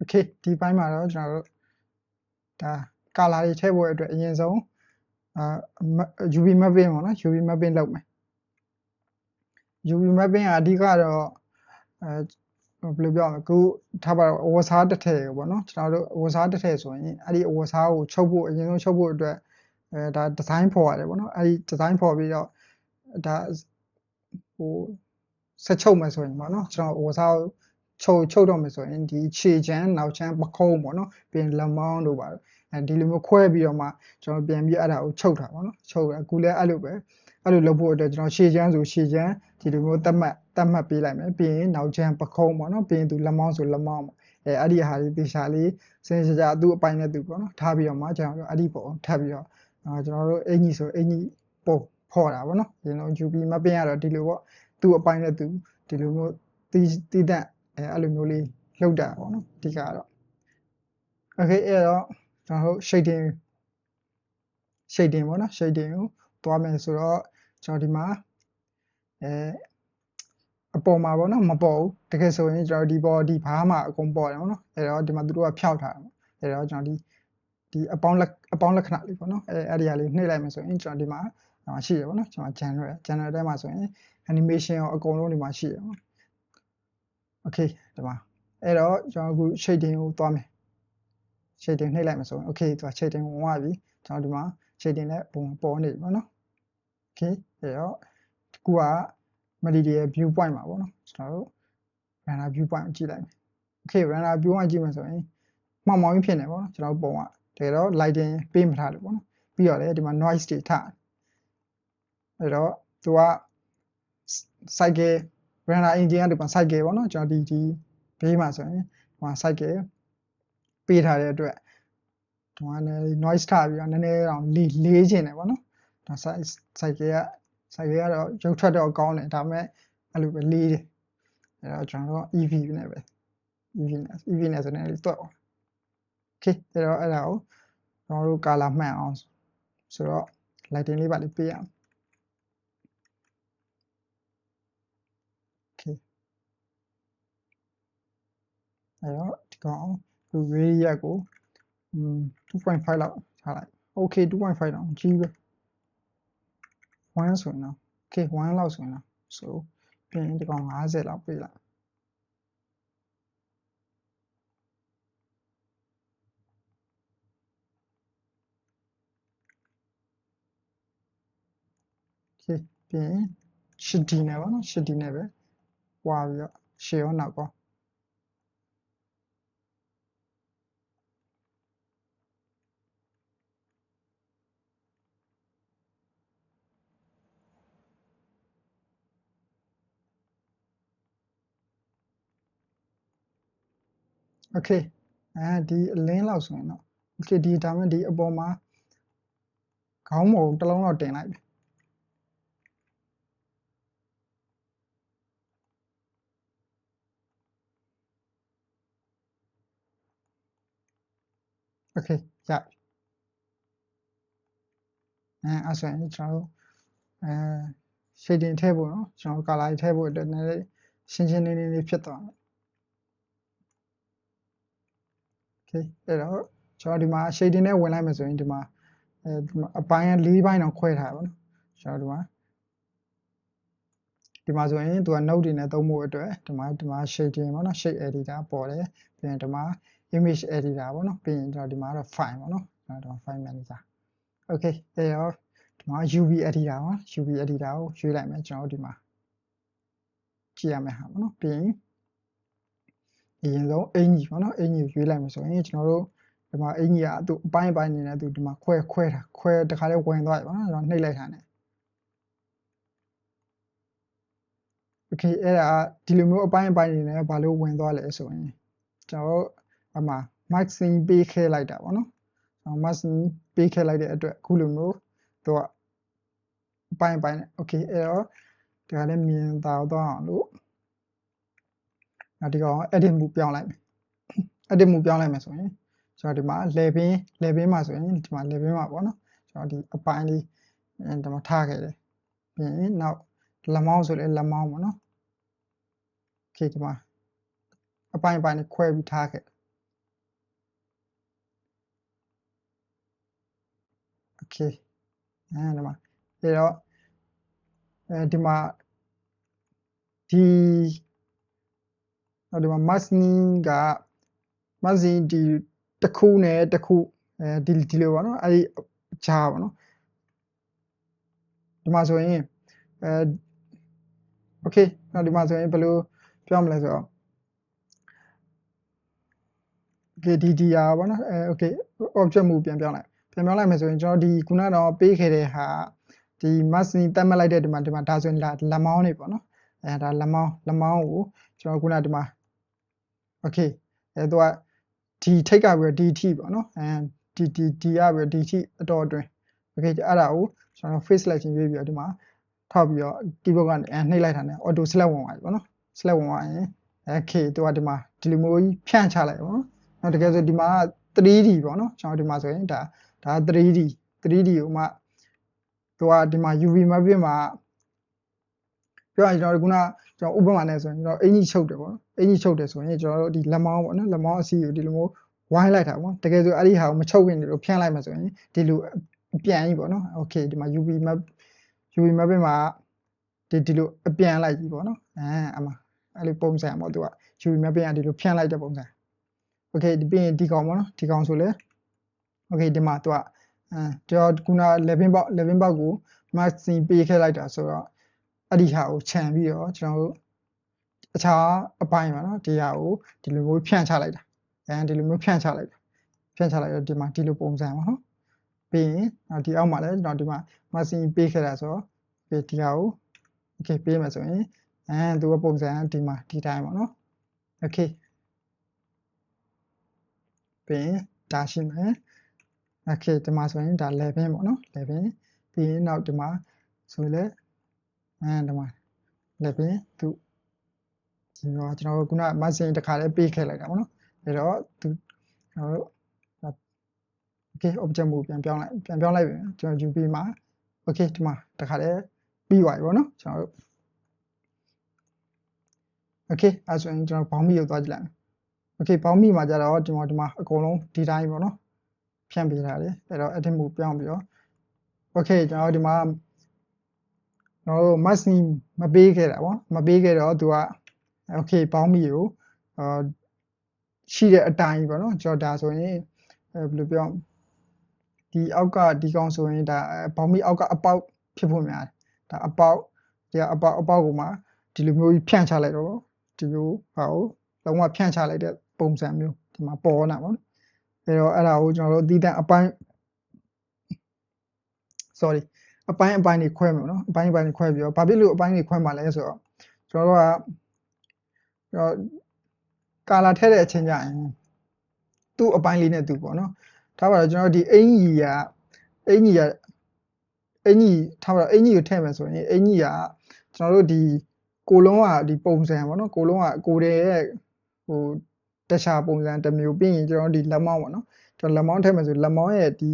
okay ဒီပိုင်းမှာတော့ကျွန်တော်တို့ဒါကာလာတွေထည့်ဖို့အတွက်အရင်ဆုံးအာ UV mapping ပေါ့နော် UV mapping လုပ်မယ် UV mapping ကအဓိကတော့အဲဘယ်လိုပြောရမလဲခုထားပါတော့အဝတ်စားတစ်ထည်ပေါ့နော်ကျွန်တော်တို့အဝတ်စားတစ်ထည်ဆိုရင်အဲ့ဒီအဝတ်စားကိုချုပ်ဖို့အရင်ဆုံးချုပ်ဖို့အတွက်အဲဒါဒီဇိုင်းဖော်ရတယ်ပေါ့နော်အဲ့ဒီဒီဇိုင်းဖော်ပြီးတော့ဒါဟိုဆက်ချုပ်မယ်ဆိုရင်ပေါ့နော်ကျွန်တော်အဝတ်စားကို ချုပ်ချုပ်တော့မယ်ဆိုရင်ဒီခြေချမ်းနောက်ချမ်းပခုံးပေါ့နော်ပြီးရင်လက်မောင်းတို့ပါတော့အဲဒီလိုမျိုးခွဲပြီးတော့မှကျွန်တော်ပြန်ပြီးအဲ့ဒါကိုချုပ်တာပေါ့နော်ချုပ်တာအခုလည်းအဲ့လိုပဲအဲ့လိုလုပ်ဖို့အတွက်ကျွန်တော်ရှေ့ချမ်းဆိုရှေ့ချမ်းဒီလိုမျိုးတတ်မှတ်တတ်မှတ်ပေးလိုက်မယ်ပြီးရင်နောက်ချမ်းပခုံးပေါ့နော်ပြီးရင်သူလက်မောင်းဆိုလက်မောင်းပေါ့အဲအဲ့ဒီဟာလေးတေချာလေးစင်စကြသူ့အပိုင်းနဲ့သူပေါ့နော်ထားပြီးတော့မှကျွန်တော်တို့အဲ့ဒီပုံထပ်ပြီးတော့ကျွန်တော်တို့အင်ကြီးဆိုအင်ကြီးပုံဖော်တာပေါ့နော်ဒီလို UV မပင်ရတော့ဒီလိုပေါ့သူ့အပိုင်းနဲ့သူဒီလိုမျိုးတီးတီးတန့် အဲအဲ့လိုမျိုးလေးလောက်တာပေါ့နော်အဓိကတော့ okay အဲ့တော့ကျွန်တော်တို့ shading shading ပေါ့နော် shading ကိုသွားမယ်ဆိုတော့ကျွန်တော်ဒီမှာအဲအပေါ်မှာပေါ့နော်မပေါ်ဘူးတကယ်ဆိုရင်ကျွန်တော်ဒီပေါ်ဒီဘားမှာအကုန်ပေါ်တယ်ပေါ့နော်အဲ့တော့ဒီမှာသူတို့ကဖျောက်ထားတယ်အဲ့တော့ကျွန်တော်ဒီဒီအပေါင်းလက်အပေါင်းလက္ခဏာလေးပေါ့နော်အဲအဲ့ဒီဟာလေးနှိပ်လိုက်မယ်ဆိုရင်ကျွန်တော်ဒီမှာရှိရပေါ့နော်ကျွန်တော် general general ထဲမှာဆိုရင် animation ရောအကုန်လုံးဒီမှာရှိရပေါ့ okay ဒီမှာအဲ့တော့ကျွန်တော်အခု shading ကိုသွားမယ် shading နှိပ်လိုက်မယ်ဆိုရင် okay သူက shading ဝင်သွားပြီကျွန်တော်ဒီမှာ shading နဲ့ပုံပေါ်နေပြီပေါ့နော် okay အဲ့တော့ခုက material view point မှာပေါ့နော်ကျွန်တော်တို့ render view point ကြည့်လိုက်မယ် okay render view point ကြည့်မယ်ဆိုရင်မှောင်မှောင်ကြီးဖြစ်နေပေါ့နော်ကျွန်တော်ပုံကတကယ်တော့ lighting ပေးမထားလို့ပေါ့နော်ပြီးတော့လည်းဒီမှာ noise တွေထားအဲ့တော့သူက cycle render engine ကဒီမှာ cycle ပေါ့နော်ကျွန်တော်ဒီဒီဘေးမှာဆိုရင်ဒီမှာ cycle ပေးထားတဲ့အတွက်ဒီမှာလည်း noise ထားပြီးတော့နည်းနည်းတော့လေးလေးခြင်းတယ်ပေါ့နော်ဒါ cycle က cycle ကတော့ရုပ်ထွက်တော့ကောင်းတယ်ဒါပေမဲ့အဲ့လိုပဲလေးတယ်အဲ့တော့ကျွန်တော်တို့ EV နဲ့ပဲ EV နဲ့ EV နဲ့ဆိုနေလေးတွက်အောင် okay အဲ့တော့အဲ့ဒါကိုကျွန်တော်တို့ color မှန်အောင်ဆိုတော့ lighting လေးပါလေးပေးရအောင် okay အဲ့တော့ဒီကောင်ဒီ radius ကိုอืม2.5လောက်ထားလိုက် okay 2.5တော့ကြီးပဲ1ဆိုရင်တော့ okay 1လောက်ဆိုရင်တော့ so ပြင်ဒီကောင်50လောက်ပေးလိုက် okay ပြင်ရှစ်ဒီနဲ့ပေါ့နော်ရှစ်ဒီနဲ့ပဲဝါပြီးတော့ရှေ့ရောနောက်ကော okay အဲဒီအလင်းလောက်ဆိုရင်တော့ okay ဒီဒါမှဒီအပေါ်မှာခေါင်းမုံတစ်လုံးတော့တင်လိုက်ပြီ okay ရပြီအဲအဲ့ဆိုရင်ကျွန်တော်တို့အဲ shading ထည့်ဖို့နော်ကျွန်တော် color ထည့်ဖို့အတွက်နည်းနည်းရှင်းရှင်းလင်းလင်းလေးဖြစ်သွားတယ် okay အဲ့တော့ကျွန်တော်ဒီမှာ shading နဲ့ဝင်လိုက်မယ်ဆိုရင်ဒီမှာအဲဒီမှာအပိုင်း၄ပိုင်းတော့ခွဲထားပါတော့ကျွန်တော်ဒီမှာဒီမှာဆိုရင်သူက note တွေနဲ့သုံးဖို့အတွက်ဒီမှာဒီမှာ shading ပေါ့နော် shape editor ပေါ်တယ်ပြီးရင်ဒီမှာ image editor ပေါ့နော်ပြီးရင်ကျွန်တော်ဒီမှာတော့ file ပေါ့နော်ကျွန်တော် file manager okay အဲ့တော့ဒီမှာ UV editor ပါ UV editor ကိုရွေးလိုက်မယ်ကျွန်တော်ဒီမှာကြည့်ရမယ်ဟာပေါ့နော်ပြီးရင် အရင်ဆုံးအင်ကြီးပေါ့နော်အင်ကြီးကိုရွေးလိုက်မယ်ဆိုရင်ကျွန်တော်တို့ဒီမှာအင်ကြီးကသူအပိုင်းပိုင်းနေနေသူဒီမှာခွဲခွဲတာခွဲတခါလေးဝင်သွားပြီပေါ့နော်ကျွန်တော်နှိပ်လိုက်တာ ਨੇ okay အဲ့ဒါဒီလိုမျိုးအပိုင်းအပိုင်းနေနေဘာလို့ဝင်သွားလဲဆိုရင်ကျွန်တော်တို့အမှ maxing ပေးခဲလိုက်တာပေါ့နော်ကျွန်တော် maxing ပေးခဲလိုက်တဲ့အတွက်အခုလိုမျိုးသူကအပိုင်းအပိုင်း okay အဲ့တော့ဒါလည်းမြင်သာတော့အောင်လို့ ငါဒီကောင် edit မှုပြောင်းလိုက်မယ် edit မှုပြောင်းလိုက်မယ်ဆိုရင်ကျွန်တော်ဒီမှာ level level မှာဆိုရင်ဒီမှာ level မှာပေါ့နော်ကျွန်တော်ဒီအပိုင်းလေးဒီမှာထားခဲ့တယ်ပြီးရင်နောက်လမောင်းဆိုလဲလမောင်းပေါ့နော်โอเคဒီမှာအပိုင်းအပိုင်းလေးခွဲပြီးထားခဲ့โอเคအဲဒီမှာပြီးတော့အဲဒီမှာဒီ ဟိုဒီမှာ masking က masking ဒီတစ်ခုနဲ့တစ်ခုအဲဒီဒီလိုပါနော်အဲဒီဂျာပါနော်ဒီမှာဆိုရင်အဲ okay နောက်ဒီမှာဆိုရင်ဘယ်လိုပြောမလဲဆိုတော့ okay ဒီဒီဟာပေါ့နော်အဲ okay object မူပြန်ပြောင်းလိုက်ပြန်ပြောင်းလိုက်မယ်ဆိုရင်ကျွန်တော်ဒီခုနကတော့ပေးခဲ့တဲ့ဟာဒီ mask တတ်မှတ်လိုက်တဲ့ဒီမှာဒီမှာဒါဆိုရင်လက်မောင်းနေပေါ့နော်အဲဒါလက်မောင်းလက်မောင်းကိုကျွန်တော်ခုနဒီမှာ okay အဲသူကဒီထိတ်ကပြီးတော့ဒီထိပေါ့နော်အဲဒီဒီဒီရပြီးတော့ဒီထိအတော်အတွင်း okay အဲ့ဒါကိုကျွန်တော် face selection ရွေးပြီးတော့ဒီမှာထောက်ပြီးတော့ keyboard ကနေနှိပ်လိုက်တာနဲ့ auto select ဝင်သွားပြီပေါ့နော် select ဝင်သွားရင် okay သူကဒီမှာဒီလိုမျိုးကြီးဖြန့်ချလိုက်ပေါ့နော်နောက်တကယ်ဆိုဒီမှာ 3D ပေါ့နော်ကျွန်တော်ဒီမှာဆိုရင်ဒါဒါ 3D 3D ကိုမှသူကဒီမှာ UV mapping မှာပြောရရင်ကျွန်တော်ခုန ကျွန်တော်ဥပမာနဲ့ဆိုရင်ကျွန်တော်အင်ကြီးချုပ်တယ်ပေါ့နော်အင်ကြီးချုပ်တယ်ဆိုရင်ကျွန်တော်တို့ဒီလက်မောင်းပေါ့နော်လက်မောင်းအစီကိုဒီလိုမျိုးဝိုင်းလိုက်တာပေါ့တကယ်ဆိုအဲ့ဒီဟာကိုမချုပ်ခင်ဒီလိုဖြန့်လိုက်မှဆိုရင်ဒီလိုအပြန်ကြီးပေါ့နော်โอเคဒီမှာ UV map UV mapping မှာဒီဒီလိုအပြန်လိုက်ကြီးပေါ့နော်အဲအမအဲ့လိုပုံစံပေါ့သူက UV mapping ကဒီလိုဖြန့်လိုက်တဲ့ပုံစံโอเคဒီပြီးရင်ဒီကောင်ပေါ့နော်ဒီကောင်ဆိုလဲโอเคဒီမှာသူကအဲကျွန်တော်ခုန11ပေါက်11ပေါက်ကို max ပေးခဲ့လိုက်တာဆိုတော့ အဲ့ဒီဟာကိုခြံပြီးတော့ကျွန်တော်တို့အခြားအပိုင်းပါနော်ဒီဟာကိုဒီလိုမျိုးဖြန့်ချလိုက်တာအဲဒီလိုမျိုးဖြန့်ချလိုက်တာဖြန့်ချလိုက်တော့ဒီမှာဒီလိုပုံစံပါနော်ပြီးရင်ဒီအောက်မှာလည်းကျွန်တော်ဒီမှာ mask ပေးခဲ့တာဆိုတော့ဒီဒီဟာကို okay ပေးမယ်ဆိုရင်အဲသူကပုံစံဒီမှာဒီတိုင်းပါနော် okay ပြီးရင်ဒါရှိမယ် okay ဒီမှာဆိုရင်ဒါ level ပေါ့နော် level ပြီးရင်နောက်ဒီမှာဆိုရင်လည်း အဲဒီမှာ level သူဒီတော့ကျွန်တော်တို့ခုန margin တစ်ခါလေးပေးခဲ့လိုက်တာပေါ့နော်အဲတော့သူကျွန်တော်တို့ okay object မူပြန်ပြောင်းလိုက်ပြန်ပြောင်းလိုက်ပြီကျွန်တော် UV မှာ okay ဒီမှာတစ်ခါလေးပြီးသွားပြီပေါ့နော်ကျွန်တော်တို့ okay အဲဆိုရင်ကျွန်တော်ဘောင်းမီကိုသွားကြည့်လိုက်မယ် okay ဘောင်းမီမှာကြတော့ဒီမှာဒီမှာအကုန်လုံးဒီတိုင်းပေါ့နော်ဖြန့်ပေးထားတယ်အဲ့တော့ edit mode ပြောင်းပြီးတော့ okay ကျွန်တော်ဒီမှာ ကျွန်တော်တို့ mask မပေးခဲ့တာပေါ့မပေးခဲ့တော့သူက okay ဘောင်းမီကိုအာရှိတဲ့အတိုင်းပေါ့နော်ကျွန်တော်ဒါဆိုရင်အဲဘယ်လိုပြောဒီအောက်ကဒီကောင်ဆိုရင်ဒါဘောင်းမီအောက်ကအပေါက်ဖြစ်ဖို့များတယ်ဒါအပေါက်ဒီအပေါက်အပေါက်ကိုမှဒီလိုမျိုးကြီးဖြန့်ချလိုက်တော့ဒီလိုဟာကိုလုံးဝဖြန့်ချလိုက်တဲ့ပုံစံမျိုးဒီမှာပေါ်လာပါတော့အဲတော့အဲ့ဒါကိုကျွန်တော်တို့အသီးသန့်အပိုင်း sorry အပိုင်းအပိုင်းတွေခွဲမယ်နော်အပိုင်းအပိုင်းတွေခွဲပြီးတော့ဘာဖြစ်လို့အပိုင်းတွေခွဲမှာလဲဆိုတော့ကျွန်တော်တို့ကတော့ကာလာထည့်တဲ့အချိန်ကျရင်သူ့အပိုင်းလေးနဲ့သူပေါ့နော်ထားပါတော့ကျွန်တော်ဒီအင်ကြီးကအင်ကြီးကအင်ကြီးထားပါတော့အင်ကြီးကိုထည့်မယ်ဆိုရင်အင်ကြီးကကျွန်တော်တို့ဒီကိုလုံးကဒီပုံစံပေါ့နော်ကိုလုံးကကိုတဲ့ရဲ့ဟိုတခြားပုံစံတစ်မျိုးပြီးရင်ကျွန်တော်ဒီလက်မောင်းပေါ့နော်ကျွန်တော်လက်မောင်းထည့်မယ်ဆိုလက်မောင်းရဲ့ဒီ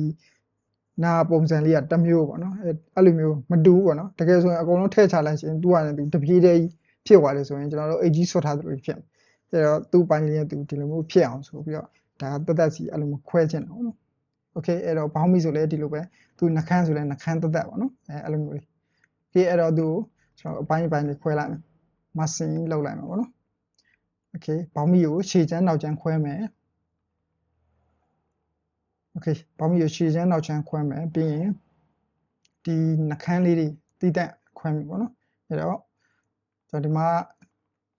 နာပုံစံလေးကတစ်မျိုးပေါ့နော်အဲအဲ့လိုမျိုးမတူဘူးပေါ့နော်တကယ်ဆိုရင်အကုန်လုံးထည့်ချလိုက်ရင်သူကလည်းသူတပြေးတည်းဖြစ်သွားတယ်ဆိုရင်ကျွန်တော်တို့ AG ဆွတ်ထားသလိုဖြစ်မယ်အဲတော့သူ့ပိုင်းလေးနဲ့သူဒီလိုမျိုးဖြစ်အောင်ဆိုပြီးတော့ဒါတသက်စီအဲ့လိုမျိုးခွဲချင်တယ်ပေါ့နော်โอเคအဲ့တော့ဘောင်းမီဆိုလဲဒီလိုပဲသူနှခမ်းဆိုလဲနှခမ်းတသက်ပေါ့နော်အဲအဲ့လိုမျိုးလေးဒီအဲ့တော့သူကျွန်တော်အပိုင်းပိုင်းလေးခွဲလိုက်မယ်မဆင်လောက်လိုက်မှာပေါ့နော်โอเคဘောင်းမီကိုခြေချမ်းနောက်ချမ်းခွဲမယ် okay ပေါင်းပြီးရှည်ချမ်းနောက်ချမ်းခွဲမယ်ပြီးရင်ဒီနှခမ်းလေးတွေတိတက်ခွဲမယ်ပေါ့နော်အဲ့တော့ကျွန်တော်ဒီမှာ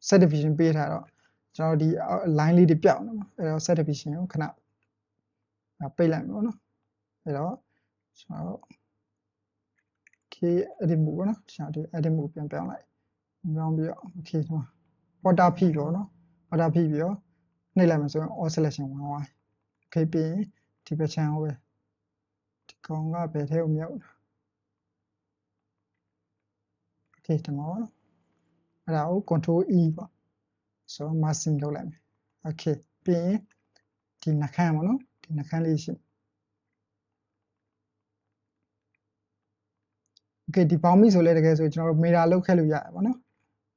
set division ပေးထားတော့ကျွန်တော်ဒီ line လေးတွေပြောက်နော်အဲ့တော့ set division ကိုခဏပိတ်လိုက်မယ်ပေါ့နော်အဲ့တော့ကျွန်တော် okay edit mode ပေါ့နော်ကျွန်တော်ဒီ edit mode ပြန်ပြောင်းလိုက်ပြောင်းပြီးတော့ okay ဒီမှာ water ဖြီးပေါ့နော် water ဖြီးပြီးတော့နှိပ်လိုက်မယ်ဆိုရင် all selection 1 y okay ပြီးရင် ဒီဘက်ချမ်းဟောပဲဒီကောင်ကဘယ်ထဲကိုမြောက် okay ဒီမှာအဲ့ဒါကို control e ပေါ့ဆိုတော့ masking လုပ်လိုက်မယ် okay ပြီးရင်ဒီနှခမ်းပေါ့နော်ဒီနှခမ်းလေးရှိ okay ဒီပေါင်းမိဆိုလဲတကယ်ဆိုကျွန်တော်တို့ mirror လောက်ခဲ့လို့ရတယ်ပေါ့နော်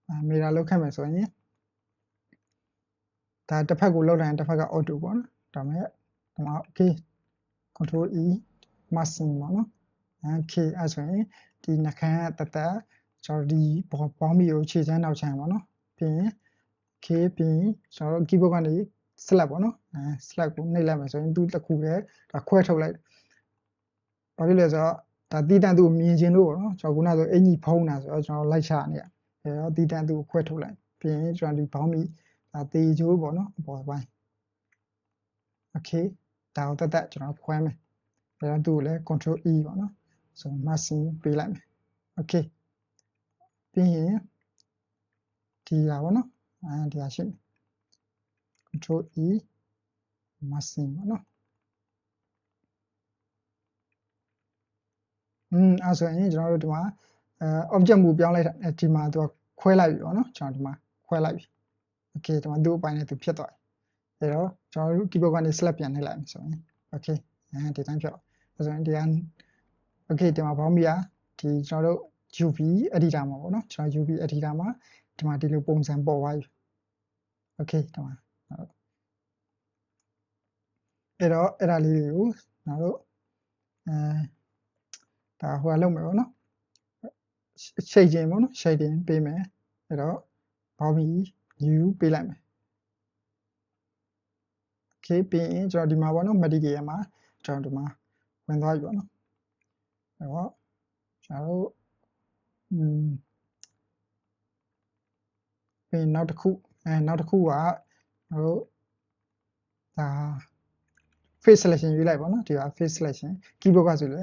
အဲ mirror လောက်ခဲ့မယ်ဆိုရင်ဒါတစ်ဖက်ကိုလောက်တိုင်းတစ်ဖက်က auto ပေါ့နော်ဒါမဲ့ ဒီမှာ okay control e massing ပေါ့နော်အဲ k အဲ့ဆိုရင်ဒီနှခမ်းကတသက်ကျွန်တော်ဒီဘောမီကိုခြေချမ်းနောက်ချမ်းပေါ့နော်ပြီးရင် k ပြီးရင်ကျွန်တော်တို့ keyboard ကနေ select ပေါ့နော်အဲ select ကိုနှိပ်လိုက်မယ်ဆိုရင်သူတစ်ခုတည်းဒါခွဲထုတ်လိုက်ဘာဖြစ်လဲဆိုတော့ဒါတီးတန်သူကိုမြင်ခြင်းလို့ပေါ့နော်ကျွန်တော်ခုနဆိုအင်ကြီးဖုံးတာဆိုတော့ကျွန်တော်လိုက်ချနေရအဲတော့တီးတန်သူကိုခွဲထုတ်လိုက်ပြီးရင်ကျွန်တော်ဒီဘောင်းမီဒါတေချိုးပေါ့နော်အပေါ်ပိုင်း okay ဒါကိုတက်တက်ကျွန်တော်ခွဲမယ်အဲတော့သူ့ကိုလည်း control e ပေါ့နော်ဆို massing ပေးလိုက်မယ် okay ပြီးရင်ဒီဟာပေါ့နော်အဲဒီဟာရှိမယ် control e massing ပေါ့နော်อืมအဲဆိုရင်ကျွန်တော်တို့ဒီမှာအဲ object မူပြောင်းလိုက်တာဒီမှာသူကခွဲလိုက်ပြီပေါ့နော်ကျွန်တော်ဒီမှာခွဲလိုက်ပြီ okay ဒီမှာသူ့အပိုင်းနဲ့သူဖြစ်သွားပြီ အဲတော့ကျွန်တော်တို့ keyboard ကနေ select ပြန်နှိပ်လိုက်မယ်ဆိုရင် okay အဲဒီတိုင်းဖြစ်အဲဆိုရင်ဒီက okay ဒီမှာဘောင်းမီယာဒီကျွန်တော်တို့ UV editor မှာပေါ့နော်ကျွန်တော် UV editor မှာဒီမှာဒီလိုပုံစံပေါ်သွားပြီ okay ဒီမှာအဲ့တော့အဲ့ဒါလေးတွေကိုကျွန်တော်တို့အဲဒါဟိုကလုပ်မယ်ပေါ့နော် shading ပေါ့နော် shading ပေးမယ်အဲ့တော့ဘောင်းမီ new ပေးလိုက်မယ် okay ပြီးရင်ကျွန်တော်ဒီမှာပေါ့နော် material မှာကျွန်တော်ဒီမှာဝင်သွားပြီပေါ့နော်အဲ့တော့ကျွန်တော်တို့อืมပြီးနောက်တစ်ခုအဲနောက်တစ်ခုကကျွန်တော်တို့ဒါ face selection ရွေးလိုက်ပါတော့ဒီက face selection keyboard ကဆိုလဲ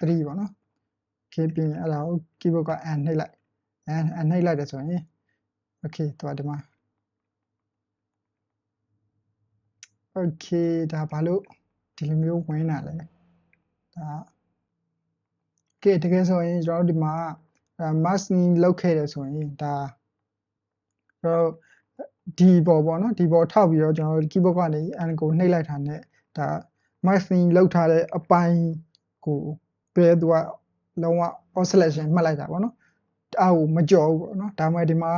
3ပေါ့နော် okay ပြီးရင်အဲ့ဒါကို keyboard က n နှိပ်လိုက် n n နှိပ်လိုက်တယ်ဆိုရင် okay သူကဒီမှာ okay ဒါဘာလို့ဒီလိုမျိုးဝင်တာလဲဒါကဲတကယ်ဆိုရင်ကျွန်တော်တို့ဒီမှာ masking လောက်ခဲ့တယ်ဆိုရင်ဒါကျွန်တော်ဒီပေါ်ပေါ့နော်ဒီပေါ်ထောက်ပြီးတော့ကျွန်တော် keyboard ကနေ n ကိုနှိပ်လိုက်တာနဲ့ဒါ masking လောက်ထားတဲ့အပိုင်းကိုပဲသူကလုံးဝ oscillation မှတ်လိုက်တာပေါ့နော်အားကိုမကြော်ဘူးပေါ့နော်ဒါမှဒီမှာ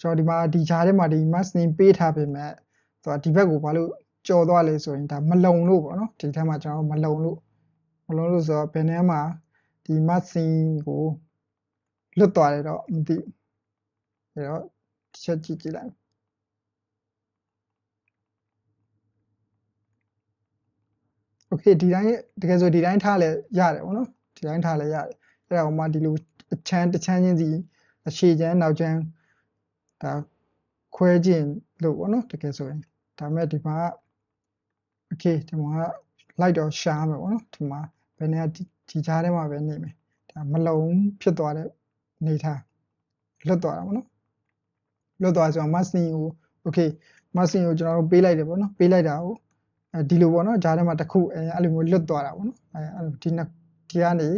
ကျွန်တော်ဒီမှာဒီဂျားထဲမှာဒီ masking ပေးထားပေမဲ့သူကဒီဘက်ကိုဘာလို့ ကြော်သွားလဲဆိုရင်ဒါမလုံလို့ပေါ့နော်ဒီထက်မှကျွန်တော်မလုံလို့မလုံလို့ဆိုတော့ဘယ်နှမ်းမှာဒီ masking ကိုလွတ်သွားတယ်တော့မသိဘူးအဲတော့တစ်ချက်ကြည့်ကြည့်လိုက်โอเคဒီတိုင်းတကယ်ဆိုဒီတိုင်းထားလဲရတယ်ပေါ့နော်ဒီတိုင်းထားလဲရတယ်အဲ့ဒါဟိုမှာဒီလိုအချမ်းတစ်ချမ်းချင်းစီအရှေ့ချမ်းနောက်ချမ်းဒါခွဲခြင်းလို့ပေါ့နော်တကယ်ဆိုရင်ဒါမဲ့ဒီမှာ โอเคဒီမှာလိုက်တော့ရှားမယ်ပေါ့နော်ဒီမှာဘယ်နေရာဒီကြားထဲမှာပဲနေမယ်ဒါမလုံဖြစ်သွားတဲ့နေထားလွတ်သွားတာပေါ့နော်လွတ်သွားဆိုတော့ masking ကို okay masking ကိုကျွန်တော်တို့ပေးလိုက်တယ်ပေါ့နော်ပေးလိုက်တာကိုအဲဒီလိုပေါ့နော်ဂျားထဲမှာတစ်ခုအဲအဲ့လိုမျိုးလွတ်သွားတာပေါ့နော်အဲအဲ့လိုဒီနှစ်ဒီကနေ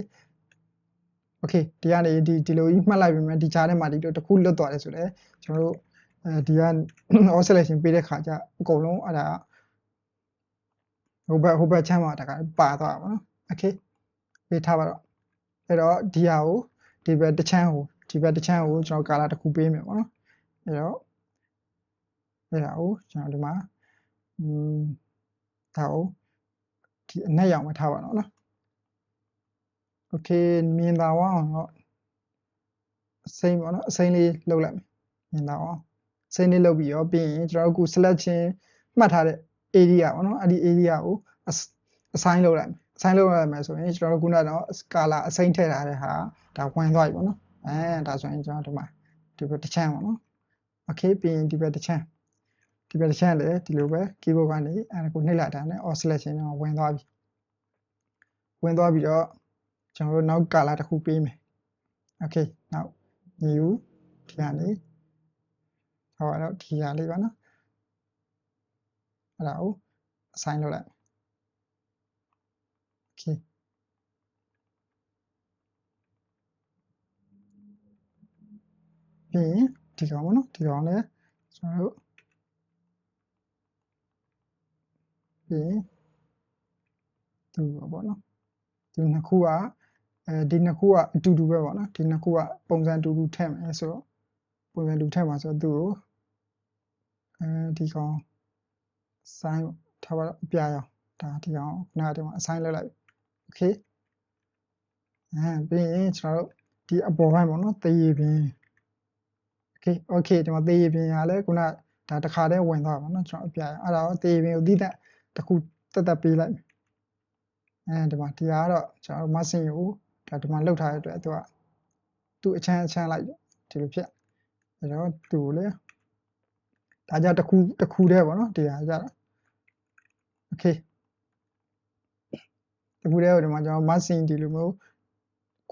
โอเคဒီကနေဒီဒီလိုကြီးမှတ်လိုက်ပြီမယ်ဒီဂျားထဲမှာဒီလိုတစ်ခုလွတ်သွားတယ်ဆိုတော့ကျွန်တော်တို့အဲဒီက oscillation ပေးတဲ့ခါကျအကုန်လုံးအဲ့ဒါ ဟိုဘက်ဟိုဘက်ချမ်းမှာတခါပါသွားတာပေါ့နော်โอเคပေးထားပါတော့အဲ့တော့ဒီဟာကိုဒီဘက်တစ်ချမ်းကိုဒီဘက်တစ်ချမ်းကိုကျွန်တော်ကာလာတစ်ခုပေးမယ်ပေါ့နော်အဲ့တော့အဲ့ဒါကိုကျွန်တော်ဒီမှာอืมဒါကိုဒီအနက်ရောင်မထားပါတော့နော်โอเคမြင်သာအောင်တော့အစိမ်းပေါ့နော်အစိမ်းလေးလှုပ်လိုက်မယ်မြင်သာအောင်စိမ်းလေးလှုပ်ပြီးရောပြီးရင်ကျွန်တော်တို့ခု selection မှတ်ထားတဲ့ area ပေါ့နော်အဲ့ဒီ area ကို assign လုပ်လိုက်မယ် assign လုပ်လိုက်မယ်ဆိုရင်ကျွန်တော်တို့ခုနကတော့ color assign ထည့်ထားတဲ့ဟာဒါဝင်သွားပြီပေါ့နော်အဲဒါဆိုရင်ကျွန်တော်ဒီမှာဒီဘက်တစ်ချမ်းပေါ့နော် okay ပြီးရင်ဒီဘက်တစ်ချမ်းဒီဘက်တစ်ချမ်းလည်းဒီလိုပဲ keyboard ကနေအဲကိုနှိပ်လိုက်တာနဲ့ oscillation ကဝင်သွားပြီဝင်သွားပြီးတော့ကျွန်တော်တို့နောက် color တစ်ခုပေးမယ် okay နောက် new ဒီကနေဟောတော့ဒီဟာလေးပါနော် အဲ့ဒါကို assign လုပ်လိုက် okay ပြီးရင်ဒီကောင်ပေါ့နော်ဒီကောင်လည်းကျွန်တော်တို့ပြီးရင်သူပေါ့နော်ဒီနှစ်ခုကအဲဒီနှစ်ခုကအတူတူပဲပေါ့နော်ဒီနှစ်ခုကပုံစံတူတူထည့်မယ်ဆိုတော့ပုံစံတူထည့်မှာဆိုတော့သူ့ကိုအဲဒီကောင် sign ထားပါတော့အပြာရောင်ဒါဒီကောင်ခုနကတည်းက assign လုပ်လိုက် okay အဲပြီးရင်ကျွန်တော်တို့ဒီအပေါ်ပိုင်းပေါ့နော်သေရပင် okay okay ဒီမှာသေရပင်ကလည်းခုနဒါတစ်ခါတည်းဝင်သွားပါတော့ကျွန်တော်အပြရအဲ့ဒါတော့သေရပင်ကိုတိတက်တစ်ခုတက်တက်ပေးလိုက်အဲဒီမှာဒီဟာကတော့ကျွန်တော်မဆင်ကိုဒါဒီမှာလောက်ထားတဲ့အတွက်သူကသူ့အချမ်းအချမ်းလိုက်ဒီလိုဖြစ်အဲ့တော့သူ့ကိုလေဒါကြတစ်ခုတစ်ခုတည်းပေါ့နော်ဒီဟာကြတော့ okay တခုတည်းကိုဒီမှာကျွန်တော်မဆင်ဒီလိုမျိုး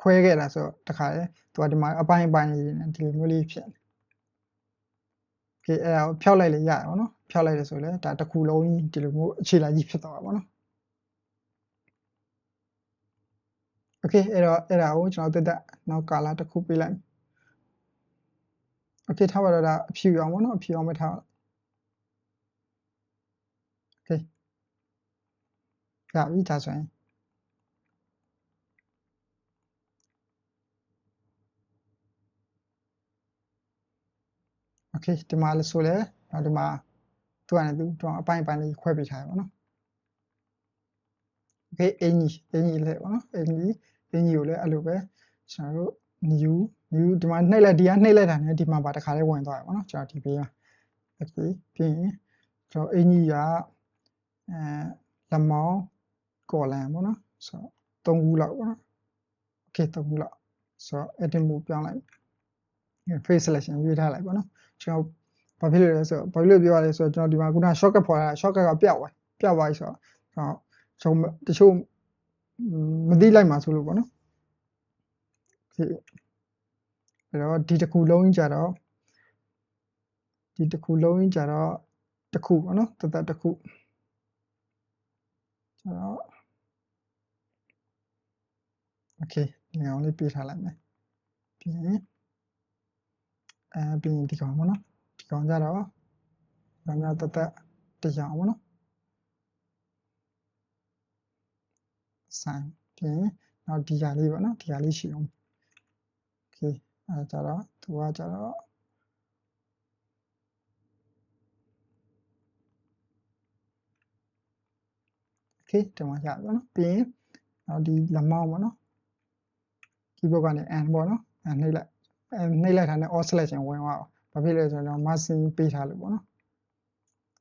ခွဲခဲ့တာဆိုတော့တခါလေသူကဒီမှာအပိုင်းအပိုင်းလေးနဲ့ဒီလိုမျိုးလေးဖြစ်တယ်။ okay အဲ့ဒါကိုဖြောက်လိုက်လေရတယ်ပေါ့နော်။ဖြောက်လိုက်တယ်ဆိုလေဒါတစ်ခုလုံးကြီးဒီလိုမျိုးအခြေလာကြီးဖြစ်သွားတာပေါ့နော်။ okay အဲ့တော့အဲ့ဒါကိုကျွန်တော်တက်တက်နောက်ကာလာတစ်ခုပေးလိုက်။ okay ထားပါတော့ဒါအဖြူအောင်ပေါ့နော်အဖြူအောင်ပဲထားပါ okay ရပြီဒါဆိုရင် okay ဒီမှာလည်းဆိုလဲနောက်ဒီမှာသူကလည်းသူတော့အပိုင်းပိုင်းလေးခွဲပေးထားရပါတော့ okay အင်ကြီးအင်ကြီးလည်းပေါ့နော်အင်ကြီးအင်ကြီးကိုလည်းအဲ့လိုပဲကျွန်တော်တို့ new new ဒီမှာနှိပ်လိုက်ဒီကနှိပ်လိုက်တာနဲ့ဒီမှာပါတခါလေးဝင်သွားရပါတော့ကျွန်တော်ဒီပေးမှာ okay ပြီးရင်ကျွန်တော်အင်ကြီးကအဲလမောင်း ကော်လန်ပေါ့နော်ဆိုတော့၃ခုလောက်ပေါ့နော် okay ၃ခုလောက်ဆိုတော့ edit mode ပြောင်းလိုက် face selection ရွေးထားလိုက်ပေါ့နော်ကျွန်တော်ဘာဖြစ်လို့လဲဆိုတော့ဘာဖြစ်လို့ပြောရလဲဆိုတော့ကျွန်တော်ဒီမှာခုန shortcut ဖော်တာ shortcut ကပြောက်သွားပြောက်သွားပြီဆိုတော့ကျွန်တော်တချို့မသိလိုက်မှာဆိုလို့ပေါ့နော်ဒီအဲ့တော့ဒီတစ်ခုလုံးကြီးကြတော့ဒီတစ်ခုလုံးကြီးကြတော့တစ်ခုပေါ့နော်တသက်တစ်ခုကျတော့ okay ညောင်လေးပေးထားလိုက်မယ်ပြီးရင်အဲပြီးရင်ဒီကောင်ပေါ့နော်ဒီကောင်ကြတော့ဘာများတသက်တရားပေါ့နော်ဆိုင်ပြီးရင်နောက်ဒီဟာလေးပေါ့နော်ဒီဟာလေးရှိအောင် okay အဲကြတော့သူကကြတော့ okay ဒီမှာရပြီပေါ့နော်ပြီးရင်နောက်ဒီလက်မောင်းပေါ့နော် keyboard ကနေ and ပေါ့နော်အဲနှိပ်လိုက်အဲနှိပ်လိုက်တာနဲ့ all selection ဝင်သွားအောင်ဘာဖြစ်လဲဆိုတော့ margin ပေးထားလို့ပေါ့နော်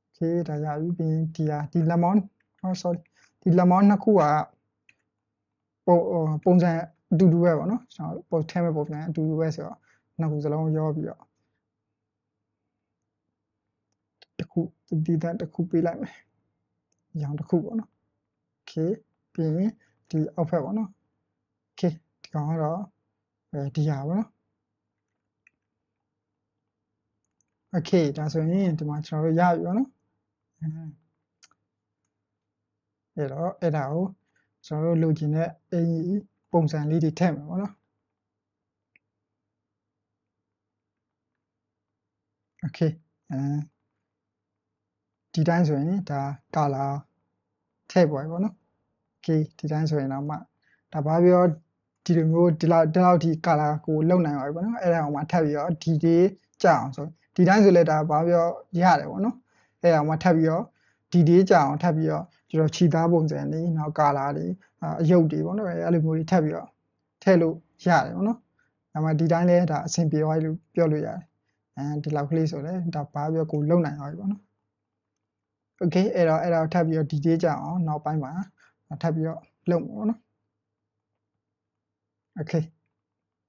okay ဒါရပြီပြီးရင်ဒီဟာဒီလက်မောင်း oh sorry ဒီလက်မောင်းနှစ်ခုကပုံပုံစံအတူတူပဲပေါ့နော်ကျွန်တော်ပုံထဲမဲ့ပုံစံအတူတူပဲဆိုတော့နှစ်ခုစလုံးရောပြီးတော့တစ်ခုဒီတန်းတစ်ခုပေးလိုက်မယ်ရောင်တစ်ခုပေါ့နော် okay ပြီးရင်ဒီအောက်ဖက်ပေါ့နော် okay ဒီကောင်ကတော့အဲဒီဟာပေါ့နော် okay ဒါဆိုရင်ဒီမှာကျွန်တော်တို့ရပြီပေါ့နော်အဲ့တော့အဲ့ဒါကိုကျွန်တော်တို့လိုချင်တဲ့အင်ကြီးပုံစံလေးတွေထည့်မယ်ပေါ့နော် okay အဲဒီတိုင်းဆိုရင်ဒါကာလာထည့်ပေါ်ပေါ့နော် okay ဒီတိုင်းဆိုရင်တော့မှဒါဘာပြော ဒီလိုမျိုးဒီလောက်ဒီလောက်ဒီကာလာကိုလုံနိုင်ပါပြီပေါ့နော်အဲ့ဒါအောင်မှထပ်ပြီးတော့ဒီဒီကြအောင်ဆိုဒီတိုင်းဆိုလဲဒါဘာပြောရတယ်ပေါ့နော်အဲ့ဒါအောင်မှထပ်ပြီးတော့ဒီဒီကြအောင်ထပ်ပြီးတော့ကျွန်တော်ခြိသားပုံစံလေးနောက်ကာလာလေးအယုတ်တွေပေါ့နော်အဲ့လိုမျိုးတွေထပ်ပြီးတော့ထည့်လို့ရတယ်ပေါ့နော်ဒါမှဒီတိုင်းလဲဒါအဆင်ပြေသွားလို့ပြောလို့ရတယ်အဲဒီလောက်ကလေးဆိုလဲဒါဘာပြောကိုလုံနိုင်သွားပြီပေါ့နော် okay အဲ့တော့အဲ့တော့ထပ်ပြီးတော့ detail ကြအောင်နောက်ပိုင်းမှာထပ်ပြီးတော့လုပ်မှာပေါ့နော် okay